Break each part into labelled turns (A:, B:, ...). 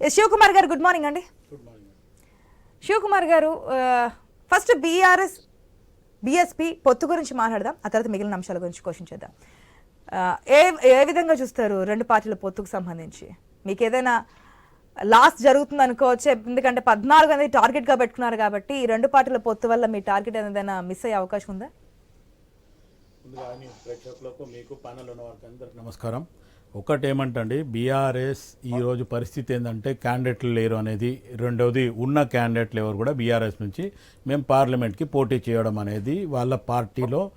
A: శివకుమార్ గారు good morning అండి. శివకుమార్ గారు ఫస్ట్ బీఆర్ఎస్ బీఎస్పీ పొత్తు గురించి మాట్లాడదాం ఆ తర్వాత మిగిలిన అంశాల గురించి క్వశ్చన్ చేద్దాం. ఏ ఏ విధంగా చూస్తారు రెండు పార్టీల పొత్తుకు సంబంధించి? మీకు ఏదైనా లాస్ట్ జరుగుతుంది అనుకోవచ్చు ఎందుకంటే పద్నాలుగు అనేది టార్గెట్గా పెట్టుకున్నారు కాబట్టి ఈ రెండు పార్టీల పొత్తు వల్ల మీ టార్గెట్ ఏదైనా మిస్ అయ్యే అవకాశం ఉందా?
B: ముందుగా ప్రేక్షకులకు మీకు ప్యానల్ ఉన్న నమస్కారం. ఒకటి ఏమంటండి బీఆర్ఎస్ ఈరోజు పరిస్థితి ఏంటంటే క్యాండిడేట్లు లేరు అనేది. రెండవది ఉన్న క్యాండిడేట్లు ఎవరు కూడా బీఆర్ఎస్ నుంచి మేము పార్లమెంట్కి పోటీ చేయడం అనేది వాళ్ళ పార్టీలో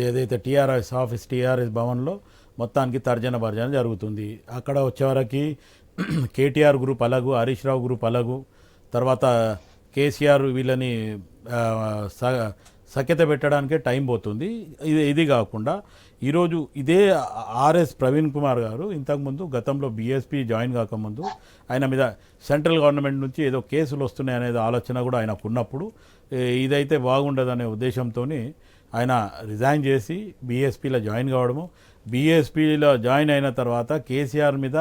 B: ఏదైతే- టీఆర్ఎస్ ఆఫీస్ టీఆర్ఎస్ భవన్లో మొత్తానికి తర్జన భర్జన జరుగుతుంది. అక్కడ వచ్చేవరకు కేటీఆర్ గ్రూప్ అలాగు హరీష్ రావు గ్రూప్ అలాగు తర్వాత కేసీఆర్ వీళ్ళని స- సఖ్యత పెట్టడానికే టైం పోతుంది. ఇది ఇది కాకుండా ఈరోజు ఇదే ఆర్ఎస్ ప్రవీణ్ కుమార్ గారు ఇంతకుముందు గతంలో బీఎస్పీ జాయిన్ కాకముందు ఆయన మీద సెంట్రల్ గవర్నమెంట్ నుంచి ఏదో కేసులు వస్తున్నాయి అనేది ఆలోచన కూడా ఆయనకు ఉన్నప్పుడు ఇదైతే బాగుండదనే ఉద్దేశంతో ఆయన రిజైన్ చేసి బీఎస్పీలో జాయిన్ కావడము. బీఎస్పీలో జాయిన్ అయిన తర్వాత కేసీఆర్ మీద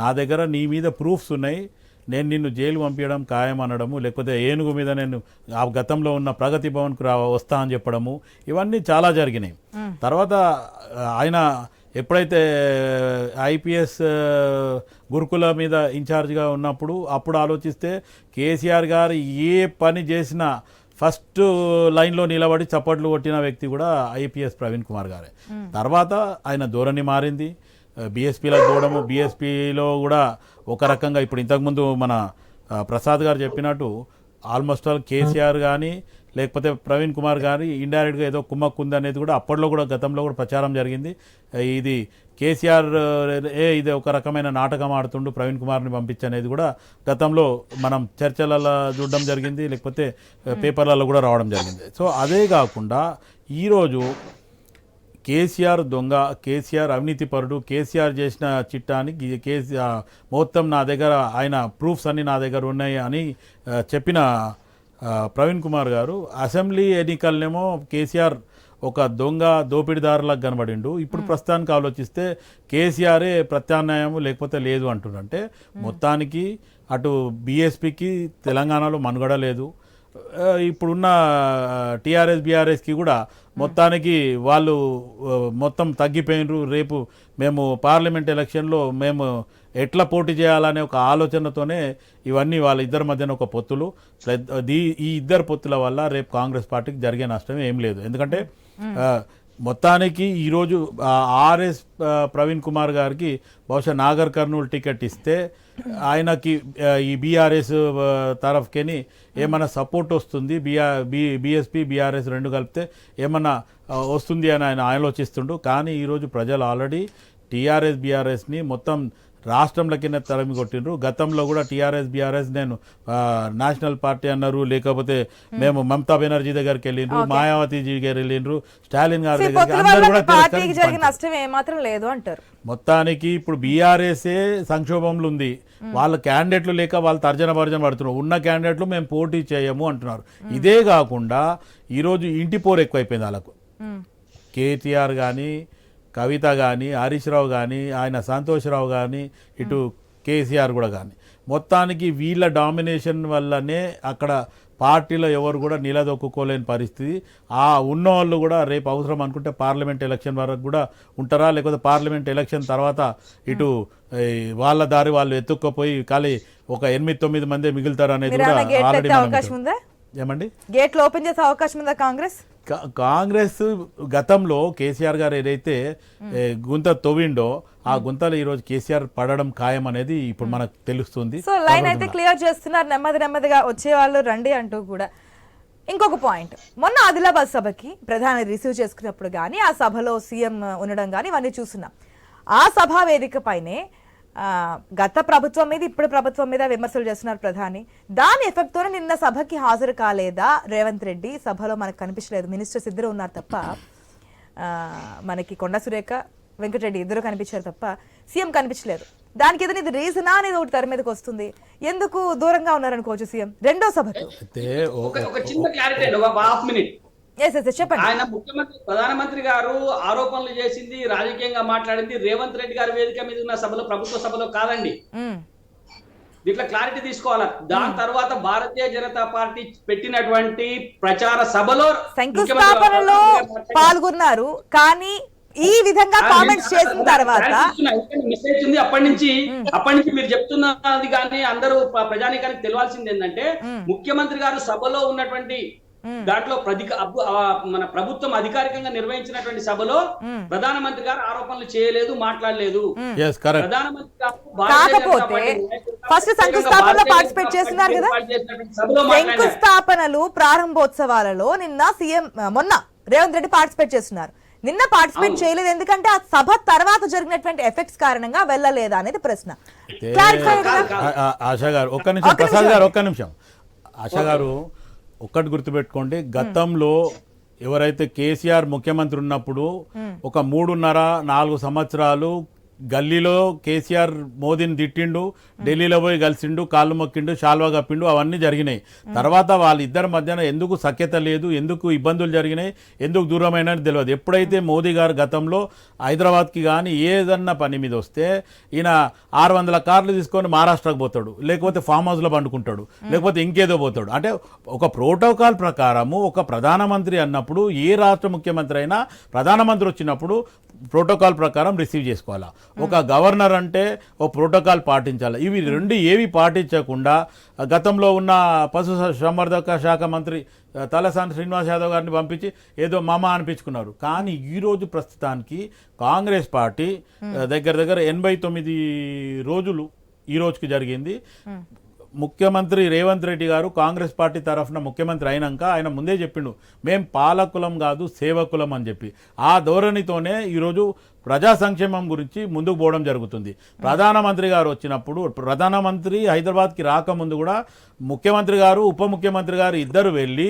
B: నా దగ్గర నీ మీద ప్రూఫ్స్ ఉన్నాయి. నేను నిన్ను జైలు పంపించడం ఖాయం అనడము లేకపోతే ఏనుగు మీద నేను ఆ గతంలో ఉన్న ప్రగతి భవన్కు రా వస్తా అని చెప్పడము ఇవన్నీ చాలా జరిగినాయి. తర్వాత ఆయన ఎప్పుడైతే ఐపీఎస్ గురుకుల మీద ఇన్ఛార్జ్గా ఉన్నప్పుడు అప్పుడు ఆలోచిస్తే కేసీఆర్ గారు ఏ పని చేసినా ఫస్ట్ లైన్లో నిలబడి చప్పట్లు కొట్టిన వ్యక్తి కూడా ఐపీఎస్ ప్రవీణ్ కుమార్ గారే. తర్వాత ఆయన ధోరణి మారింది. బీఎస్పీలో పోవడము బీఎస్పీలో కూడా ఒక రకంగా ఇప్పుడు ఇంతకుముందు మన ప్రసాద్ గారు చెప్పినట్టు ఆల్మోస్ట్ ఆల్ కేసీఆర్ కానీ లేకపోతే ప్రవీణ్ కుమార్ గారి ఇండైరెక్ట్గా ఏదో కుమ్మక్కు ఉంది అనేది కూడా అప్పట్లో కూడా గతంలో కూడా ప్రచారం జరిగింది. ఇది కేసీఆర్ ఏ ఇది ఒక రకమైన నాటకం ఆడుతుండు ప్రవీణ్ కుమార్ని పంపించనేది కూడా గతంలో మనం చర్చలలో చూడడం జరిగింది లేకపోతే పేపర్లలో కూడా రావడం జరిగింది. సో అదే కాకుండా ఈరోజు కేసీఆర్ దొంగ కేసీఆర్ అవినీతిపరుడు కేసీఆర్ చేసిన చిట్టాని గి- కేసీఆర్ మొత్తం నా దగ్గర ఆయన ప్రూఫ్స్ అన్ని నా దగ్గర ఉన్నాయి అని చెప్పిన ప్రవీణ్ కుమార్ గారు. అసెంబ్లీ ఎన్నికలనేమో కేసీఆర్ ఒక దొంగ దోపిడీదారులకు కనబడిండు. ఇప్పుడు ప్రస్తుతానికి ఆలోచిస్తే కేసీఆరే ప్రత్యామ్నాయం లేకపోతే లేదు అంటుండంటే మొత్తానికి అటు బీఎస్పీకి తెలంగాణలో మనుగడ లేదు. ఇప్పుడున్న టీఆర్ఎస్ బీఆర్ఎస్కి కూడా మొత్తానికి వాళ్ళు మొత్తం తగ్గిపోయినరు. రేపు మేము పార్లమెంట్ ఎలక్షన్లో మేము ఎట్లా పోటీ చేయాలనే ఒక ఆలోచనతోనే ఇవన్నీ వాళ్ళ ఇద్దరి మధ్యన ఒక పొత్తులు. ఈ ఇద్దరు పొత్తుల వల్ల రేపు కాంగ్రెస్ పార్టీకి జరిగే నష్టం ఏం లేదు. ఎందుకంటే మొత్తానికి ఈరోజు ఆర్ఎస్ ప్రవీణ్ కుమార్ గారికి బహుశా నాగర్ కర్నూలు టికెట్ ఇస్తే ఆయనకి ఈ బీఆర్ఎస్ తరఫుకెని ఏమైనా సపోర్ట్ వస్తుంది? బీఆర్ బీ బీఎస్పీ బీఆర్ఎస్ రెండు కలిపితే ఏమన్నా వస్తుంది అని ఆయన ఆలోచిస్తుండు. కానీ ఈరోజు ప్రజలు ఆల్రెడీ టీఆర్ఎస్ బీఆర్ఎస్ని మొత్తం రాష్ట్రంలో కింద తరిమి కొట్టిండ్రు గతంలో కూడా టీఆర్ఎస్ బీఆర్ఎస్ నేను నేషనల్ పార్టీ అన్నారు. లేకపోతే మేము. మమతా బెనర్జీ దగ్గరికి వెళ్ళిండ్రు మాయావతి జీ గారు వెళ్ళిండ్రు స్టాలిన్ గారి
A: అంటారు.
B: మొత్తానికి ఇప్పుడు బీఆర్ఎస్ఏ సంక్షోభంలో ఉంది. వాళ్ళ క్యాండిడేట్లు లేక వాళ్ళు తర్జన భర్జన పడుతున్నారు. ఉన్న క్యాండిడేట్లు మేము పోటీ చేయము అంటున్నారు. ఇదే కాకుండా ఈరోజు ఇంటి పోరు ఎక్కువైపోయింది వాళ్ళకు. కేటీఆర్ కానీ కవిత కానీ హరీష్ రావు కానీ ఆయన సంతోష్రావు కానీ ఇటు కేసీఆర్ కూడా కానీ మొత్తానికి వీళ్ళ డామినేషన్ వల్లనే అక్కడ పార్టీలో ఎవరు కూడా నిలదొక్కుకోలేని పరిస్థితి. ఆ ఉన్నవాళ్ళు కూడా రేపు అవసరం అనుకుంటే పార్లమెంట్ ఎలక్షన్ వరకు కూడా ఉంటారా? లేకపోతే పార్లమెంట్ ఎలక్షన్ తర్వాత ఇటు వాళ్ళ దారి వాళ్ళు ఎత్తుక్కపోయి ఖాళీ ఒక ఎనిమిది తొమ్మిది మంది మిగులుతారు అనేది కూడా ఆల్రెడీ ఏమండి?
A: గేట్లు ఓపెన్ చేసే అవకాశం ఉందా కాంగ్రెస్?
B: కాంగ్రెస్ గతంలో కేసీఆర్ గారు ఏదైతే గుంత తవ్విండో ఆ గుంతలో ఈరోజు కేసీఆర్ పడడం ఖాయం అనేది ఇప్పుడు మనకు తెలుస్తుంది.
A: సో లైన్ అయితే క్లియర్ చేస్తున్నారు నెమ్మది నెమ్మదిగా వచ్చేవాళ్ళు రండి అంటూ కూడా. ఇంకొక పాయింట్. మొన్న ఆదిలాబాద్ సభకి ప్రధాని రిసీవ్ చేసుకున్నప్పుడు కానీ ఆ సభలో సీఎం ఉండడం కానీ ఇవన్నీ చూస్తున్నాం. ఆ సభా వేదిక పైనే ఆ, గత ప్రభుత్వం మీద ఇప్పుడు ప్రభుత్వం మీద విమర్శలు చేస్తున్నారు ప్రధాని. దాని ఎఫెక్ట్ తోనే నిన్న సభకి హాజరు కాలేదా రేవంత్ రెడ్డి? సభలో మనకు కనిపించలేదు. మినిస్టర్స్ ఇద్దరు ఉన్నారు తప్ప ఆ, మనకి కొండ సురేఖ వెంకటరెడ్డి ఇద్దరు కనిపించారు తప్ప సీఎం కనిపించలేదు. దానికి ఏదైనా ఇది రీజనా అనేది ఒకటి తెర మీదకి వస్తుంది. ఎందుకు దూరంగా ఉన్నారనుకోవచ్చు సీఎం? రెండో సభకు.
B: అయితే
C: ఒక చిన్న క్లారిటీ అండి. ఒక హాఫ్ మినిట్
A: చెప్పండి.
C: ఆయన ముఖ్యమంత్రి ప్రధానమంత్రి గారు ఆరోపణలు చేసింది రాజకీయంగా మాట్లాడింది రేవంత్ రెడ్డి గారి వేదిక మీద ఉన్న సభలో ప్రభుత్వ సభలో కాదండి.
A: మ్మ్.
C: దీంట్లో క్లారిటీ తీసుకోవాలి? దాని తర్వాత భారతీయ జనతా పార్టీ పెట్టినటువంటి ప్రచార సభలో
A: శంకుస్థాపనలో పాల్గొన్నారు. కానీ ఈ విధంగా కామెంట్స్ చేసిన తర్వాత
C: మెసేజ్ ఉంది అప్పటి నుంచి. అప్పటి నుంచి మీరు చెప్తున్నది కానీ అందరూ ప్ర- ప్రజానీకానికి తెలియాల్సింది ఏంటంటే ముఖ్యమంత్రి గారు సభలో ఉన్నటువంటి దాంట్లో మన ప్రభుత్వం అధికారికంగా నిర్వహించినటువంటి సభలో ప్రధానమంత్రి గారు ఆరోపణలు చేయలేదు మాట్లాడలేదు. ప్రధానమంత్రి
A: శంకుస్థాపనలో ప్రారంభోత్సవాలలో నిన్న సీఎం మొన్న రేవంత్ రెడ్డి పార్టిసిపేట్ చేస్తున్నారు. నిన్న పార్టిసిపేట్ చేయలేదు ఎందుకంటే ఆ సభ తర్వాత జరిగినటువంటి ఎఫెక్ట్స్ కారణంగా వెళ్ళలేదా అనేది ప్రశ్న.
B: ఆశా గారు ఒక్క నిమిషం ప్రసాద్. గారు ఒక్క నిమిషం. ఆశా గారు ఒక్కటి గుర్తుపెట్టుకోండి గతంలో ఎవరైతే కేసీఆర్ ముఖ్యమంత్రి ఉన్నప్పుడు ఒక మూడున్నర నాలుగు సంవత్సరాలు గల్లీలో కేసీఆర్ మోదీని తిట్టిండు ఢిల్లీలో పోయి కలిసిండు కాళ్ళు మొక్కిండు శాల్వా కప్పిండు అవన్నీ జరిగినాయి. తర్వాత వాళ్ళిద్దరి మధ్యన ఎందుకు సఖ్యత లేదు ఎందుకు ఇబ్బందులు జరిగినాయి ఎందుకు దూరమైన తెలియదు ఎప్పుడైతే మోదీ గారు గతంలో హైదరాబాద్కి కానీ ఏదన్నా పని మీద వస్తే ఈయన ఆరు వందల కార్లు తీసుకొని మహారాష్ట్రకు పోతాడు లేకపోతే ఫామ్ హౌస్లో పండుకుంటాడు లేకపోతే ఇంకేదో పోతాడు. అంటే ఒక ప్రోటోకాల్ ప్రకారము ఒక ప్రధానమంత్రి అన్నప్పుడు ఏ రాష్ట్ర ముఖ్యమంత్రి అయినా ప్రధానమంత్రి వచ్చినప్పుడు ప్రోటోకాల్ ప్రకారం రిసీవ్ చేసుకోవాలా. ఒక గవర్నర్ అంటే ఓ ప్రోటోకాల్ పాటించాలి. ఇవి రెండు ఏవి పాటించకుండా గతంలో ఉన్న పశు సంవర్ధక శాఖ మంత్రి తలసాని శ్రీనివాస్ యాదవ్ గారిని పంపించి ఏదో మామ అనిపించుకున్నారు. కానీ ఈరోజు ప్రస్తుతానికి కాంగ్రెస్ పార్టీ దగ్గర దగ్గర ఎనభై తొమ్మిది రోజులు ఈ రోజుకి జరిగింది. ముఖ్యమంత్రి రేవంత్ రెడ్డి గారు కాంగ్రెస్ పార్టీ తరఫున ముఖ్యమంత్రి అయినాక ఆయన ముందే చెప్పిండు మేం పాలకులం కాదు సేవకులం అని చెప్పి. ఆ ధోరణితోనే ఈరోజు ప్రజా సంక్షేమం గురించి ముందుకు పోవడం జరుగుతుంది. ప్రధానమంత్రి గారు వచ్చినప్పుడు ప్రధానమంత్రి హైదరాబాద్కి రాకముందు కూడా ముఖ్యమంత్రి గారు ఉప ముఖ్యమంత్రి గారు ఇద్దరు వెళ్ళి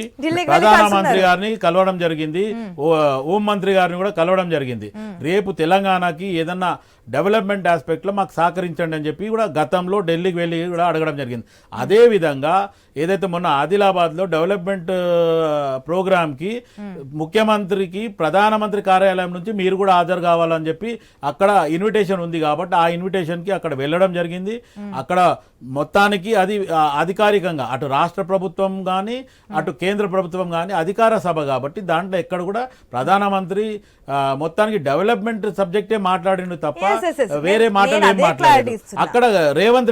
B: ప్రధానమంత్రి. గారిని కలవడం జరిగింది. హోం మంత్రి గారిని కూడా కలవడం జరిగింది. రేపు తెలంగాణకి ఏదన్నా డెవలప్మెంట్ ఆస్పెక్ట్లో మాకు సహకరించండి అని చెప్పి కూడా గతంలో ఢిల్లీకి వెళ్ళి కూడా అడగడం జరిగింది. అదే విధంగా ఏదైతే మొన్న ఆదిలాబాద్లో డెవలప్మెంట్ ప్రోగ్రామ్కి ముఖ్యమంత్రికి ప్రధానమంత్రి కార్యాలయం నుంచి మీరు కూడా హాజరు కావాలని చెప్పి అక్కడ ఇన్విటేషన్ ఉంది కాబట్టి ఆ ఇన్విటేషన్కి అక్కడ వెళ్ళడం జరిగింది అక్కడ మొత్తానికి అది అధికారికంగా అటు రాష్ట్ర ప్రభుత్వం కానీ అటు కేంద్ర ప్రభుత్వం కానీ అధికార సభ కాబట్టి దాంట్లో ఎక్కడ కూడా ప్రధానమంత్రి మొత్తానికి డెవలప్మెంట్ సబ్జెక్టే మాట్లాడిండు తప్ప. వేరే మాటలు ఏం మాట్లాడారు. అక్కడ రేవంత్